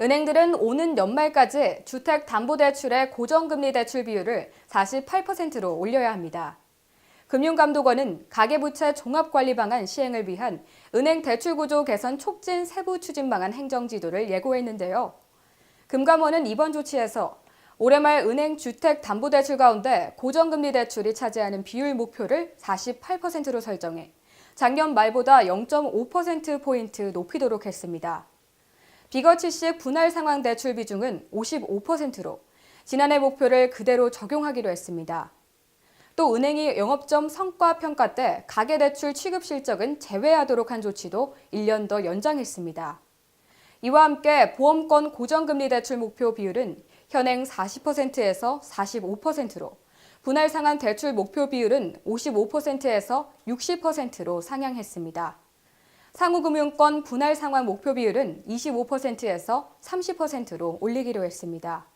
은행들은 오는 연말까지 주택담보대출의 고정금리 대출 비율을 48%로 올려야 합니다. 금융감독원은 가계부채 종합관리 방안 시행을 위한 은행 대출 구조 개선 촉진 세부 추진 방안 행정 지도를 예고했는데요. 금감원은 이번 조치에서 올해 말 은행 주택 담보 대출 가운데 고정금리 대출이 차지하는 비율 목표를 48%로 설정해 작년 말보다 0.5%포인트 높이도록 했습니다. 비거치식 분할 상황 대출 비중은 55%로 지난해 목표를 그대로 적용하기로 했습니다. 또 은행이 영업점 성과 평가 때 가계대출 취급 실적은 제외하도록 한 조치도 1년 더 연장했습니다. 이와 함께 보험권 고정금리 대출 목표 비율은 현행 40%에서 45%로 분할 상환 대출 목표 비율은 55%에서 60%로 상향했습니다. 상호금융권 분할 상환 목표 비율은 25%에서 30%로 올리기로 했습니다.